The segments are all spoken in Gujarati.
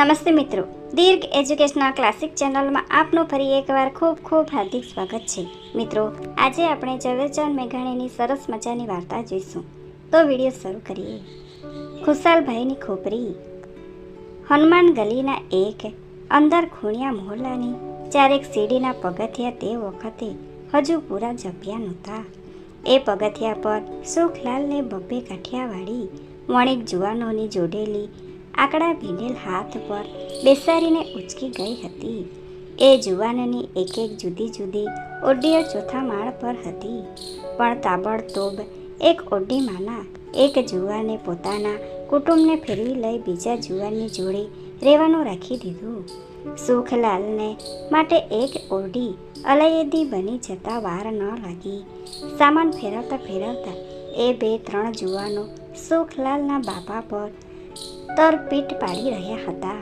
નમસ્તે મિત્રો. દીર્ઘ એજ્યુકેશનલ ક્લાસિક ચેનલમાં આપનું ફરી એકવાર ખૂબ ખૂબ હાર્દિક સ્વાગત છે. મિત્રો, આજે આપણે ઝવેરચંદ મેઘાણીની સરસ મજાની વાર્તા જોઈશું. તો વીડિયો શરૂ કરીએ. ખુશાલભાઈની ખોપરી. હનુમાન ગલીના એક અંદર ખૂણિયા મોહલ્લાની ચારેક સીડીના પગથિયા તે વખતે હજુ પૂરા જપ્યા નહોતા. એ પગથિયા પર સુખલાલને બબ્બે કાઠિયાવાડી, વણિક જુવાનોની જોડેલી આકડા ભીનેલ હાથ પર બેસાડીને ઉચકી ગઈ હતી. એ જુવાનની એક એક જુદી જુદી ઓડીઓ ચોથા માળ પર હતી. પણ તાબડતોબ એક ઓડીમાંના એક જુવાને પોતાના કુટુંબને ફેરવી લઈ બીજા જુવાનની જોડે રહેવાનું રાખી દીધું. સુખલાલને માટે એક ઓરડી અલયદી બની જતા વાર ન લાગી. સામાન ફેરવતા ફેરવતા એ બે ત્રણ જુવાનો સુખલાલના બાપા પર તરપીટ પાડી રહ્યા હતા.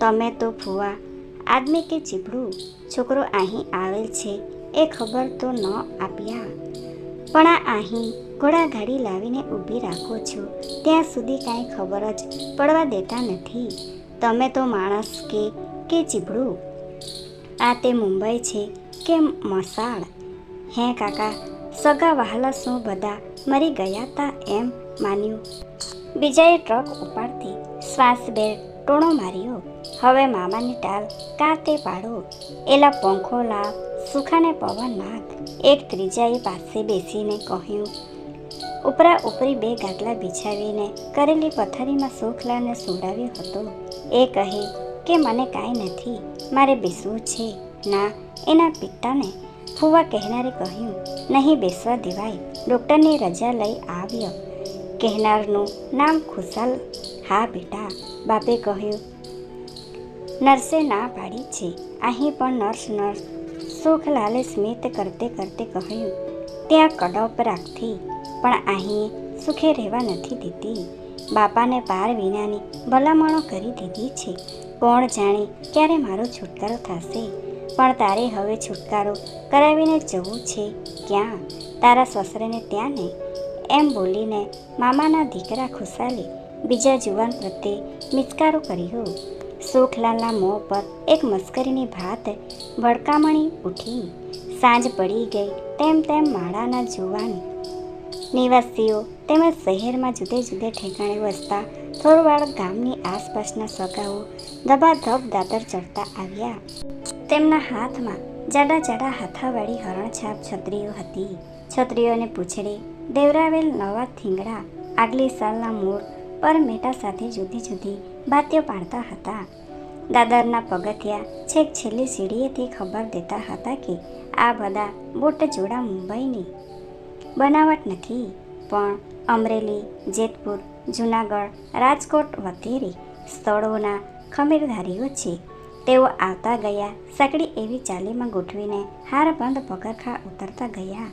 તમે તો ફુવા આદમી કે ચીભડું છોકરો અહીં આવેલ છે, એ ખબર તો ન આપ્યા. પણ આ અહીં ઘોડાગાડી લાવીને ઊભી રાખો છો, ત્યાં સુધી કાંઈ ખબર જ પડવા દેતા નથી. તમે તો માણસ કે કે ચીભડું આ તે મુંબઈ છે કે મસાળ? હે કાકા, સગા વહાલા શું બધા મરી ગયા તા એમ માન્યું. બીજાએ ટ્રક ઉપાડતી શ્વાસ બે ટોણો માર્યો. હવે મામાની ટાલ કાતે પાડો. એલા પંખો લાવ સુખાને પવન નાખ. એક ત્રીજાએ પાસે બેસીને કહ્યું, ઉપરા ઉપરી બે ગાદલા બિછાવીને કરેલી પથારીમાં સુખલાને સુડાવ્યો હતો. એ કહે કે મને કાંઈ નથી, મારે બેસવું છે. ના, એના પિતાને ફુવા કહેનારે કહ્યું, નહીં બેસવા દેવાય. ડૉક્ટરની રજા લઈ આવ્યો. કહેનારનું નામ ખુશાલ. હા, બેટા, બાપે કહ્યું. નર્સે ના પાડી છે. અહીં પણ નર્સ નર્સ સુખલાલે સ્મિત કરતે કરતે કહ્યું. ત્યાં કડપ રાખતી પણ અહીં સુખે રહેવા નથી દીધી બાપાને પાર વિનાની ભલામણો કરી દીધી છે. કોણ જાણે ક્યારે મારો છુટકારો થશે. પણ તારે હવે છુટકારો કરાવીને જવું છે. ક્યાં? તારા સસરેને ત્યાં ને એમ બોલીને મામાના દીકરા ખુશાલે બીજા જુવાન પ્રત્યે મિચકારો કર્યો સુખલાલના મોં પર એક મસ્કરીની ભાત ભડકામણી ઉઠી. સાંજ પડી ગઈ તેમ તેમ માળાના જુવાન. નિવાસીઓ તેમજ શહેરમાં જુદે જુદે ઠેકાણે વસતા થોરવાડ ગામની આસપાસના સગાઓ ધબાધબ દાદર ચડતા આવ્યા. તેમના હાથમાં જાડા જાડા હાથાવાળી હરણછાપ છત્રીઓ હતી. છત્રીઓને પૂછડી દેવરાવેલ નવા થીંગડા, આગલી સાલના મૂળ પર મેટા સાથે જુદી જુદી બાત્યો પાડતા હતા. દાદરના પગથિયા છેક છેલ્લી સીડીએથી ખબર દેતા હતા કે આ બધા બોટ જોડા મુંબઈની. બનાવટ નથી, પણ અમરેલી, જેતપુર, જુનાગઢ, રાજકોટ વગેરે સ્થળોના ખમીરધારીઓ છે. તેઓ આવતા ગયા સકડી એવી ચાલીમાં ગોઠવીને હારબંધ પગરખા ઉતરતા ગયા.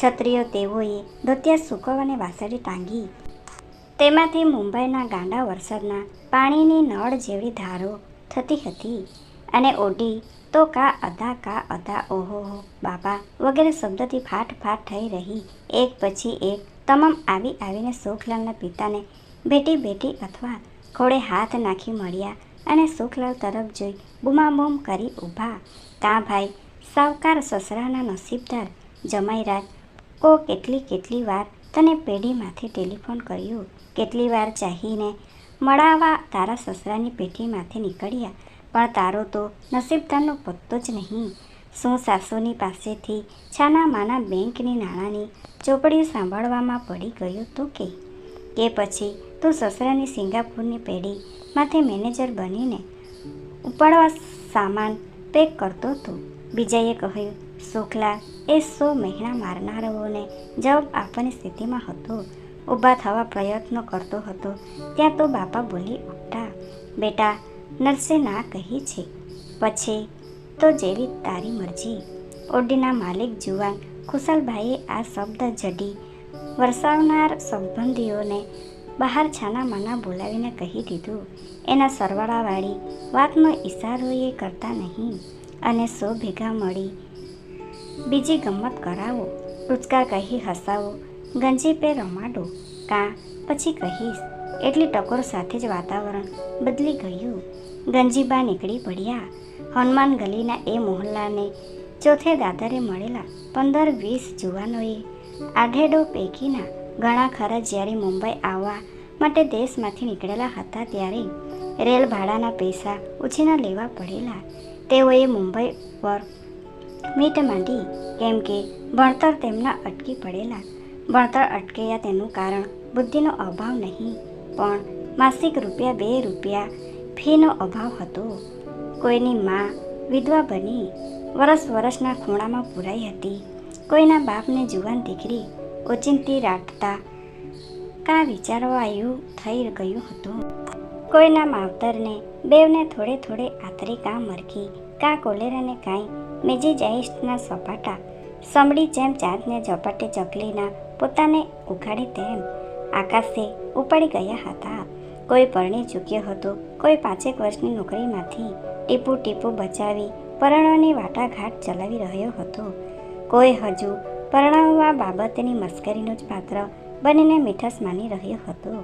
છત્રીઓ તેઓએ ધોતિયા અને વાસળી ટાંગી. તેમાંથી મુંબઈના ગાંડા વરસાદના પાણીની નળ જેવી ધારો થતી હતી અને ઓઢી તો કા અદા કા અદા ઓહો બાબા વગેરે શબ્દથી ફાટ ફાટ થઈ રહી. એક પછી એક તમામ આવી આવીને સુખલાલના પિતાને બેટી બેટી અથવા ખોળે હાથ નાખી મળ્યા અને સુખલાલ તરફ જોઈ બૂમાબૂમ કરી ઊભા. કાં ભાઈ, સાવકાર સસરાના નસીબદાર જમાઈરાજ કો કેટલી કેટલી વાર તને પેઢીમાંથી ટેલિફોન કર્યું? કેટલી વાર ચાહીને મળાવા તારા સસરાની પેઢીમાંથી નીકળ્યા? પણ તારો તો નસીબદારનો પત્તો જ નહીં. શું સાસુની પાસેથી છાના માના બેંકની નાણાંની ચોપડી સાંભળવામાં પડી ગયો તો કે? કે પછી તું સસરાની સિંગાપુરની પેઢી માથે મેનેજર બનીને ઉપાડવા સામાન પેક કરતો હતો? બીજાએ કહ્યું શુક્લા એ સો મહિના મારનારાઓને જવાબ આપવાની સ્થિતિમાં હતો. ઊભા થવા પ્રયત્નો કરતો હતો. ત્યાં તો બાપા બોલી ઉઠતા બેટા, નર્સે ના કહી છે. પછી તો જેવી તારી મરજી. ઓડીના માલિક જુવાન ખુશાલભાઈએ આ શબ્દ જડી વરસાવનાર સંબંધીઓને બહાર છાનામાના બોલાવીને કહી દીધું. એના સરવાળાવાળી વાતનો ઈશારો એ કરતા નહીં. અને સો ભેગા મળી. બીજી ગમત કરાવો. ટૂચકા કહી હસાવો. ગંજી પે રમાડો. કાં? પછી કહીશ. એટલી ટકોર સાથે જ વાતાવરણ બદલી ગયું. ગંજીબા નીકળી પડ્યા. હનુમાન ગલીના એ મોહલ્લાને ચોથે દાદરે મળેલા પંદર વીસ જુવાનોએ આઢેડો પૈકીના ઘણા ખરા જ્યારે મુંબઈ આવવા માટે દેશમાંથી નીકળેલા હતા ત્યારે રેલ ભાડાના પૈસા ઉછીના લેવા પડેલા. તેઓએ મુંબઈ પર મીટ માંડી, કેમ કે ભણતર તેમના અટકી પડેલા. ભણતર અટક્યા તેનું કારણ બુદ્ધિનો અભાવ નહીં, પણ માસિક રૂપિયા બે રૂપિયા ફીનો અભાવ હતો. કોઈની માં વિધવા બની, વરસ વરસના ખૂણામાં પુરાઈ હતી. કોઈના બાપને જુવાન દીકરી ઓચિંતી રાખતા કા વિચારવાયું થઈ ગયું હતું? કોઈના માવતરને બેવને થોડે થોડે આતરી કા મરકી કા કોલેરાને કાંઈ મેજી જઈશના સપાટા, સમડી જેમ ચાંદને ઝપાટે ચકલીના પોતાને ઉઘાડી તેમ આકાશે ઉપાડી ગયા હતા. કોઈ પરણી ચૂક્યો હતો, કોઈ પાંચેક વર્ષની નોકરીમાંથી ટીપુ ટીપુ બચાવી પરણોની વાટાઘાટ ચલાવી રહ્યો હતો. કોઈ હજુ પરણાવવા બાબતની મસ્કરીનું જ પાત્ર બનીને મીઠાશ માની રહ્યો હતો.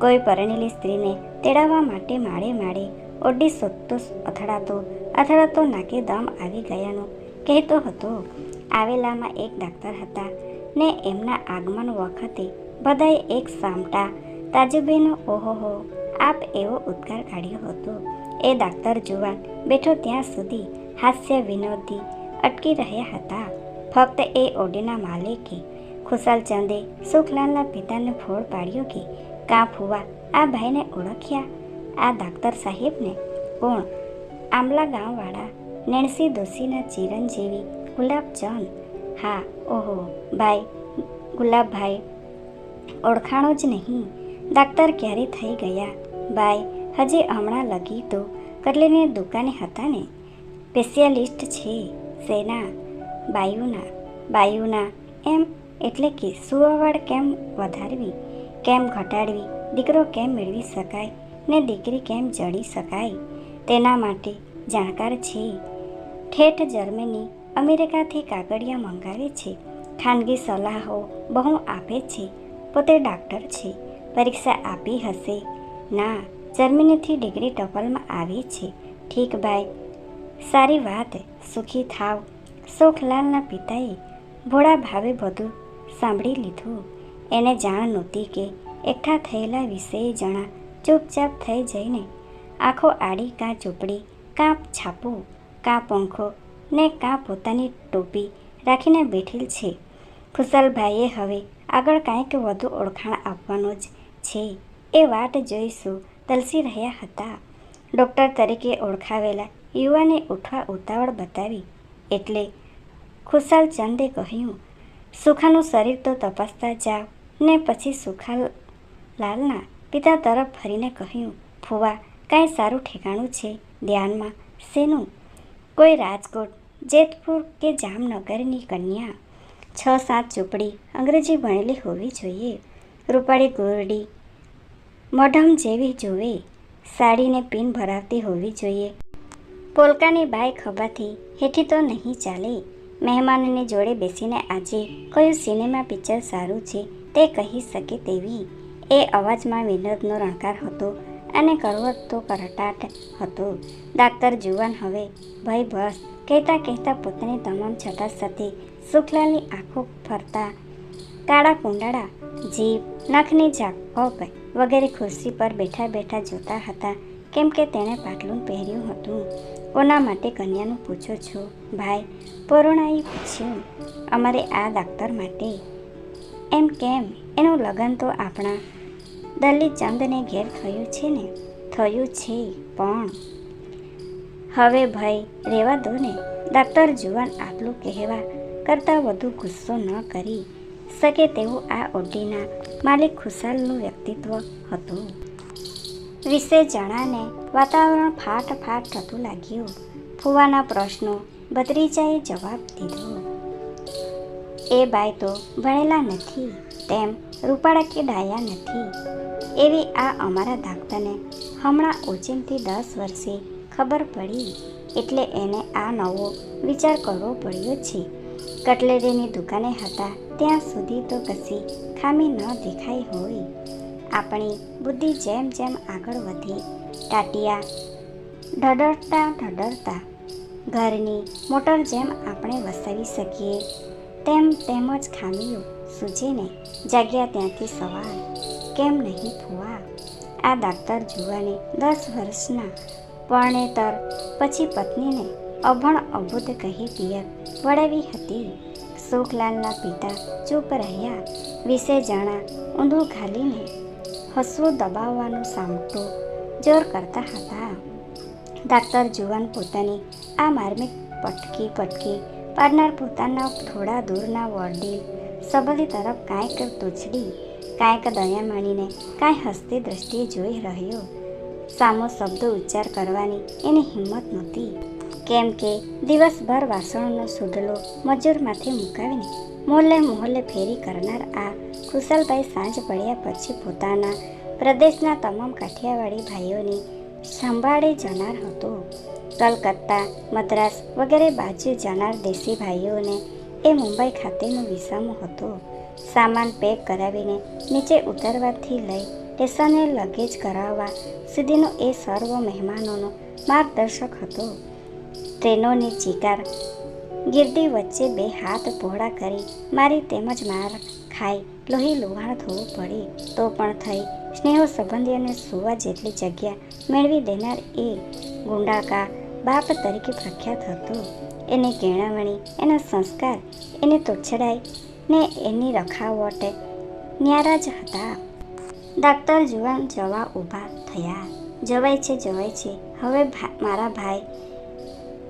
કોઈ પરણેલી સ્ત્રીને તેડાવવા માટે માળે માળે ઓડી શોધતો અથડાતો અથડાતો નાકે દમ આવી ગયાનું કહેતો હતો. આવેલામાં એક ડાક્ટર હતા ને એમના આગમન વખતે બધાએ એક સામટા, તાજુબેનો ઓહોહો આપ એવો ઉદ્ગાર કાઢ્યો હતો. એ ડાક્ટર જુવાન બેઠો ત્યાં સુધી હાસ્ય વિનોદી અટકી રહ્યા હતા. ફક્ત એ ઓડીના માલિકે ખુશાલચંદે સુખલાલના પિતાને ફોડ પાડ્યો કે કાં ફુવા આ ભાઈને ઓળખ્યા. આ ડાક્ટર સાહેબને કોણ? આમલા ગામવાળા, નેણસી દોશીના ચિરંજીવી, ગુલાબચંદ. હા, ઓહો, ભાઈ, ગુલાબભાઈ. ઓળખાણો જ નહીં. ડાક્ટર ક્યારે થઈ ગયા? ભાઈ, હજી હમણાં લગી તો કરલીની દુકાને હતા ને? સ્પેશિયાલિસ્ટ છે, સેના. બાયુના બાયુના, એમ એટલે કે સુવાવડ કેમ વધારવી? કેમ ઘટાડવી? દીકરો કેમ મેળવી શકાય? ને દીકરી કેમ જડી શકાય? તેના માટે જાણકાર છે. ઠેઠ જર્મની અમેરિકાથી કાગળિયા મંગાવે છે. ખાનગી સલાહો બહુ આપે છે. પોતે ડાક્ટર છે. પરીક્ષા આપી હશે. ના, જર્મનીથી ડિગ્રી ટપલમાં આવી છે. ઠીક ભાઈ. સારી વાત. સુખી થાવ. સુખલાલના પિતાએ ભોળા ભાવે બધું સાંભળી લીધું. એને જાણ નહોતી કે એકઠા થયેલા વિષય જણા ચૂપચાપ થઈ જઈને આખો આડી કાં ચોપડી કાં છાપું, કાં પંખો ને કાં પોતાની ટોપી રાખીને બેઠેલ છે. ખુશાલભાઈએ હવે આગળ કાંઈક વધુ ઓળખાણ આપવાનો જ છે એ વાટ જોઈશું તલસી રહ્યા હતા. ડૉક્ટર તરીકે ઓળખાવેલા યુવાને ઉઠવા ઉતાવળ બતાવી એટલે ખુશાલચંદે કહ્યું, સુખાનું શરીર તો તપાસતા જાઓ. ને પછી સુખાલાલના પિતા તરફ ફરીને કહ્યું, ફુવા, કાંઈ સારું ઠેકાણું છે ધ્યાનમાં? શેનું? કોઈ રાજકોટ, જેતપુર કે જામનગરની કન્યા? છ, સાત ચોપડી અંગ્રેજી ભણેલી હોવી જોઈએ. રૂપાળી ગોરડી મઢમ જેવી જોવે. સાડીને પિન ભરાવતી હોવી જોઈએ. પોલકાની બાય ખભાથી હેઠી તો નહીં ચાલે. મહેમાનની જોડે બેસીને આજે કયું સિનેમા પિક્ચર સારું છે તે કહી શકે તેવી. એ અવાજમાં વિનોદનો રણકાર હતો અને કરવતો કરટાટ હતો. ડાક્ટર જુવાન, હવે ભાઈ બસ. કહેતા કહેતા પોતાની તમામ છટા સાથે સુખલાલની આંખો ફરતા. કાળા કુંડાળા, જીભ નખની ઝાપક વગેરે ખુરશી પર બેઠા બેઠા જોતા હતા. કેમ કે તેણે પાટલું પહેર્યું હતું. કોના માટે કન્યાનું પૂછો છો, ભાઈ? પરુણાએ પૂછ્યું, અમારે આ ડાક્ટર માટે એમ કેમ? એનું લગ્ન તો આપણા દલીચંદને ઘેર થયું છે ને? થયું છે પણ. હવે ભાઈ રેવા દો ને. ડાક્ટર જુવાન આટલું કહેવા કરતાં વધુ ગુસ્સો ન કરી શકે તેવું આ ઓડીના માલિક ખુશાલનું વ્યક્તિત્વ હતું. વિશે જણાને વાતાવરણ ફાટ ફાટ થતું લાગ્યું. ફુવાના પ્રશ્નો ભત્રીજાએ જવાબ દીધો. એ બાઈ તો ભણેલા નથી, તેમ રૂપાળા કે ડાયા નથી. એવી આ અમારા ડાક્ટરને હમણાં ઓચિંતી દસ વર્ષે ખબર પડી, એટલે એને આ નવો વિચાર કરવો પડ્યો છે. કટલેરીની દુકાને હતા ત્યાં સુધી તો કશી ખામી ન દેખાઈ હોય. આપણી બુદ્ધિ જેમ જેમ આગળ વધી, ટાટિયા ઢડરતા ઢડરતા ઘરની મોટર જેમ આપણે વસાવી શકીએ તેમ તેમજ ખામીઓ સૂજીને જાગ્યા ત્યાંથી સવાલ કેમ નહીં ફુવા? આ ડાક્ટર જુવાને દસ વર્ષના પરણેતર, પછી પત્નીને અભણ અબુદ્ધ કહી પિયર વળાવી હતી. સુખલાલના પિતા ચૂપ રહ્યા. વિશે જાણા ઊંધું ઘાલીને હસવું દબાવવાનું સામટું જોર કરતા હતા. ડાક્ટર જુવાન પોતાની આ માર્મિક પટકી પટકી પાડનાર પોતાના થોડા દૂરના વડીલ સબલી તરફ કાંઈક તૂછડી કાંઈક દયા માણીને કાંઈ હસતી દ્રષ્ટિએ જોઈ રહ્યો. સામો શબ્દ ઉચ્ચાર કરવાની એની હિંમત નહોતી. કેમ કે દિવસભર વાસણોનો સુડલો મજૂરમાંથી મુકાવીને મોહલ્લે મોહલ્લે ફેરી કરનાર આ કુશલભાઈ સાંજ પડ્યા પછી પોતાના પ્રદેશના તમામ કાઠિયાવાડી ભાઈઓની સંભાળે જનાર હતો. કલકત્તા, મદ્રાસ વગેરે બાજુ જનાર દેશી ભાઈઓને એ મુંબઈ ખાતેનો વિસામો હતો. સામાન પેક કરાવીને નીચે ઉતરવાથી લઈ સ્ટેશને લગેજ કરાવવા સુધીનો એ સર્વ મહેમાનોનો માર્ગદર્શક હતો. ટ્રેનોની ચિકાર ગીરદી વચ્ચે બે હાથ પહોળા કરી મારી તેમજ માર ખાઈ લોહી લુહાણ થવું પડે તો પણ થઈ સ્નેહો સંબંધીઓને સુવા જેટલી જગ્યા મેળવી દેનાર એ ગુંડાકા બાપ તરીકે પ્રખ્યાત હતો. એની કેળવણી, એના સંસ્કાર, એને તોછડાઈ ને એની રખાવટે ન્યારા જ હતા. ડાક્ટર જુવાન જવા ઊભા થયા. જવાય છે જવાય છે. હવે મારા ભાઈ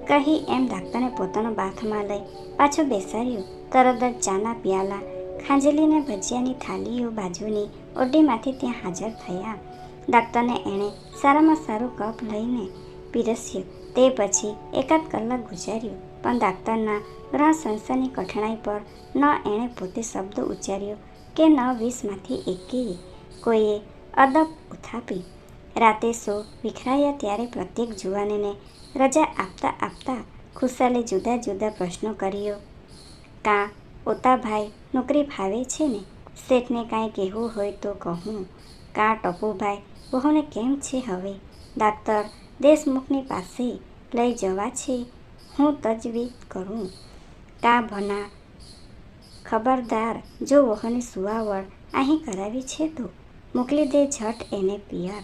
કહી એમ ડાક્ટરને પોતાનો બાથમાં લઈ પાછો બેસાડ્યો. તરત જ ચાના પ્યાલા ખાંજલીને ભજીયાની થાળીઓ બાજુની ઓરડીમાંથી ત્યાં હાજર થયા. ડાક્ટરને એણે સારામાં સારું કપ લઈને પીરસ્યું. તે પછી એકાદ કલાક ગુજાર્યું, પણ ડાક્ટરના ગ્રહ સંસ્થાની કઠણાઈ પર ન એણે પોતે શબ્દ ઉચ્ચાર્યો કે ન વીસમાંથી એકેય. કોઈએ અદબ ઉથાપી. રાતે સો વિખરાયા ત્યારે પ્રત્યેક જુવાનને રજા આપતા આપતા ખુશાલે જુદા જુદા પ્રશ્નો કર્યો. કાં, ઓતાભાઈ, નોકરી ફાવે છે ને? શેઠને કાંઈ કહેવું હોય તો કહું. કા ટપુભાઈ બહુને કેમ છે હવે? ડાક્ટર દેશમુખની પાસે લઈ જવા છે. હું તજવીજ કરું. કા ભના, ખબરદાર, જો વહુની સુવાવડ અહીં કરાવી છે તો? મોકલી દે ઝટ એને પિયર.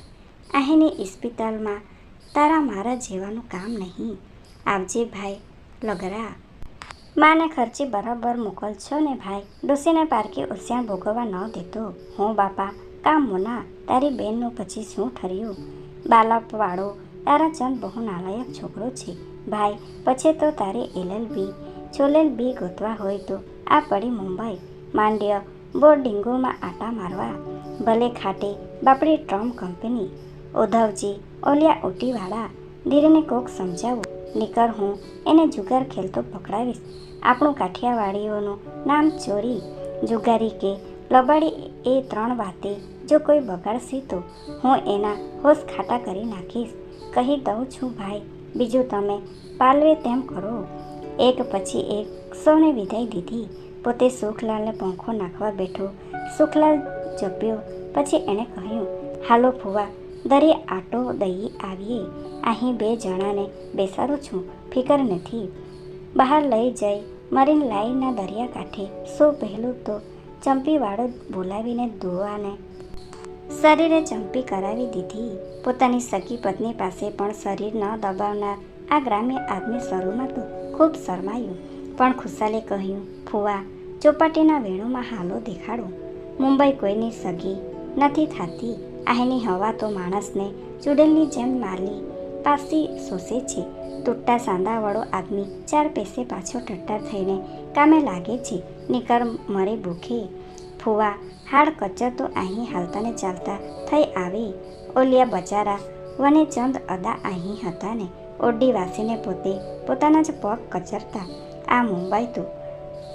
અહીંની ઇસ્પિતાલમાં તારા મારા જેવાનું કામ નહીં. આવજે ભાઈ, લગરા. માને ખર્ચી બરાબર મોકલશો ને ભાઈ? ડોસીને પારકી ઉસ્યાણ ભોગવવા ન દેતો હું બાપા, કામ મોના, તારી બેનનું પછી શું ઠર્યું? બાલાપવાળો, તારા ચંદ બહુ નાલાયક છોકરો છે. ભાઈ, પછી તો તારે એલએલબી છોલેલ બી ગોતવા હોય તો આ પડી મુંબઈ. માંડ્ય બોર્ડિંગોમાં આટા મારવા. ભલે ખાટે, બાપડી ટ્રમ કંપની. ઉદ્ધવજી, ઓલિયા ઓટીવાળા ધીરેને કોક સમજાવો. નીકળ હું એને જુગાર ખેલતો પકડાવીશ. આપણું કાઠિયાવાડીઓનું નામ ચોરી, જુગારી કે લબાડી એ ત્રણ વાતે જો કોઈ બગાડશે તો હું એના હોશ ખાટા કરી નાખીશ. કહી દઉં છું, ભાઈ, બીજું તમે પાલવે તેમ કરો. એક પછી એક સૌને વિદાય દીધી. પોતે સુખલાલને પંખો નાખવા બેઠો. સુખલાલ જપ્યો પછી એણે કહ્યું, હાલો ફુવા, દરે આટો દઈ આવીએ. અહીં બે જણાને બેસાડું છું. ફિકર નથી. બહાર લઈ જઈ મરીન લાઈનના દરિયાકાંઠે. સૌ પહેલું તો ચંપીવાળો બોલાવીને ધોવાને શરીરે ચંપી કરાવી દીધી. પોતાની સગી પત્ની પાસે પણ શરીર ન દબાવનાર આ ગ્રામ્ય આદમી શરૂમાં તો ખૂબ શરમાયું. પણ ખુશાલે કહ્યું, ફુવા, ચોપાટીના વેણુમાં હાલો દેખાડો. મુંબઈ કોઈની સગી નથી થતી. અહીંની હવા તો માણસને ચૂડેલની જેમ માલી પાસી સોસે છે. તૂટતા સાંદાવાળો આદમી ચાર પૈસે પાછો ટટ્ટાર થઈને કામે લાગે છે. નીકળ મરે ભૂખે. ફુવા, હાડ કચ્ચર તો અહીં હાલતા ને ચાલતા થઈ આવે. ઓલિયા બચારા વને ચંદ અદા અહીં હતા ને ઓરડી વાસીને પોતે પોતાના જ પગ કચરતા. આ મુંબઈ તો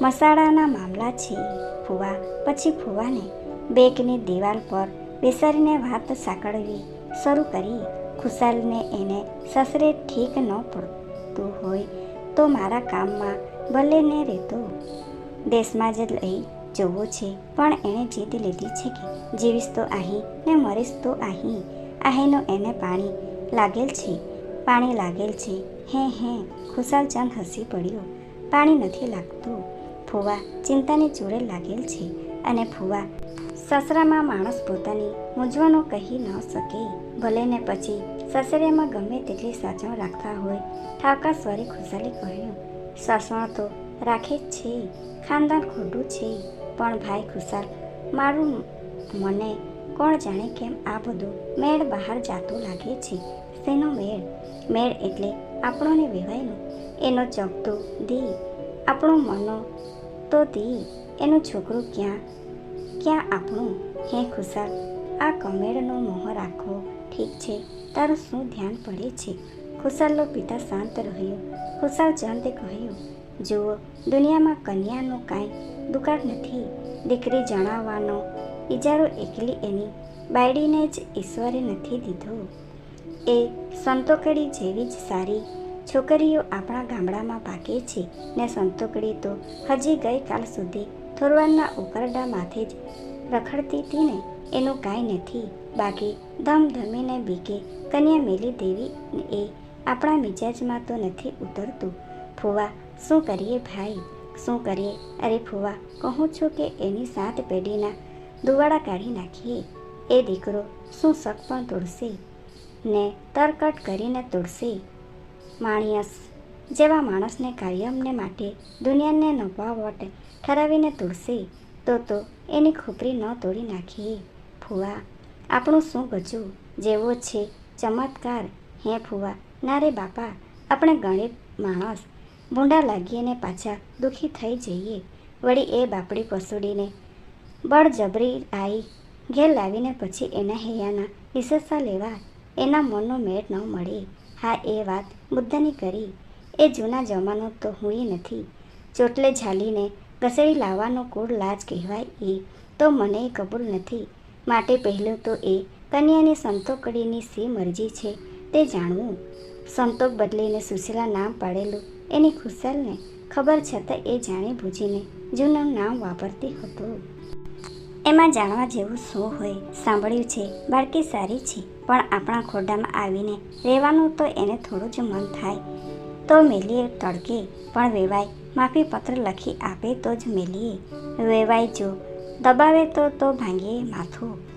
મસાળાના મામલા છે. ફુવા, પછી ફુવાને બેગની દિવાલ પર બેસાડીને વાત સાંકળવી શરૂ કરી. ખુશાલને એને સસરે ઠીક ન પડતું હોય તો મારા કામમાં ભલે ને રહેતો. દેશમાં જ લઈ જવું છે, પણ એણે જીત લીધી છે કે? જીવીશ તો અહીં ને મરીશ તો અહીં અહીંનું એને પાણી લાગેલ છે, પાણી લાગેલ છે. હે હે ખુશાલ ચંદ હસી પડ્યો. પાણી નથી લાગતું. ફુવા ચિંતાની જોડે લાગેલ છે અને ફુવા સસરામાં માણસ પોતાની મૂંઝવણો કહી ન શકે. ભલે ને પછી સસરિયામાં ગમે તેટલી સાચવણ રાખતા હોય, ઠાકા સ્વરે ખુશાલી કહ્યું સાસવણ તો રાખે જ છે, ખાનદાન ખોટું છે, પણ ભાઈ ખુશાલ, મારું મને કોણ જાણે કેમ આ બધું મેળ બહાર જાતું લાગે છે, શેનો મેળ? મેળ એટલે આપણોને વેવાયનો એનો ચગતો દી, આપણું મનો તો દી, એનું છોકરું ક્યાં ક્યાં આપણું? હે ખુશાલ, આ કમેળનો મોહ રાખવો ઠીક છે. તારું શું ધ્યાન પડે છે? ખુશાલનો પિતા શાંત રહ્યો. ખુશાલ ચંદે કહ્યું, જુઓ, દુનિયામાં કન્યાનું કાંઈ દુકાળ નથી. દીકરી જણાવવાનો ઇજારો એકલી એની બાયડીને જ ઈશ્વરે નથી દીધો. એ સંતોકડી જેવી જ સારી છોકરીઓ આપણા ગામડામાં પાકે છે. ને સંતોકડી તો હજી ગઈકાલ સુધી થોરવાનના ઉકરડા માથે જ રખડતી હતી ને. એનું કાંઈ નથી. બાકી ધમધમીને બીકે કન્યા મેલી દેવી એ આપણા મિજાજમાં તો નથી ઉતરતું. ફુવા, શું કરીએ ભાઈ? શું કરીએ? અરે ફુવા, કહું છું કે એની સાત પેઢીના દુવાડા કાઢી નાખીએ. એ દીકરો શું શક પણ તોડશે? ને તરકટ કરીને તોડશે. માણિયસ, જેવા માણસને કાયમને માટે દુનિયાને નભાવટ ઠરાવીને તોડશે, તો તો એની ખોપરી ન તોડી નાખીએ. ફુવા, આપણું શું ગજું? જેવો છે ચમત્કાર, હે ફુવા, ના રે બાપા, આપણે ગણિત, માણસ, ભૂંડા લાગીને પાછા દુઃખી થઈ જઈએ. વળી એ બાપડી પસુડીને બળજબરી આવી ઘેર લાવીને પછી એના હૈયાના હિસ્સા લેવા, એના મનનો મેળ ન મળે. હા, એ વાત બુદ્ધની કરી. એ જૂના જમાનો તો હુંય નથી. ચોટલે ઝાલીને ઘસેડી લાવવાનો કુળ લાજ કહેવાય એ, તો મને કબૂલ નથી. માટે પહેલું તો એ કન્યાની સંતોકડીની સી મરજી છે તે જાણવું. સંતોક બદલીને સુશીલા નામ પાડેલું. એની ખુશાલને ખબર છતાં એ જાણી બૂજીને જૂનું નામ વાપરતી હતું. એમાં જાણવા જેવું શું હોય સાંભળ્યું છે. બાળકી સારી છે, પણ આપણા ખોડામાં આવીને રહેવાનું તો એને થોડું જ મન થાય. તો મેલીએ તડકે, પણ વેવાય માફી પત્ર લખી આપે તો જ મેલીએ. વેવાય જો દબાવે તો તો ભાંગીએ માથું.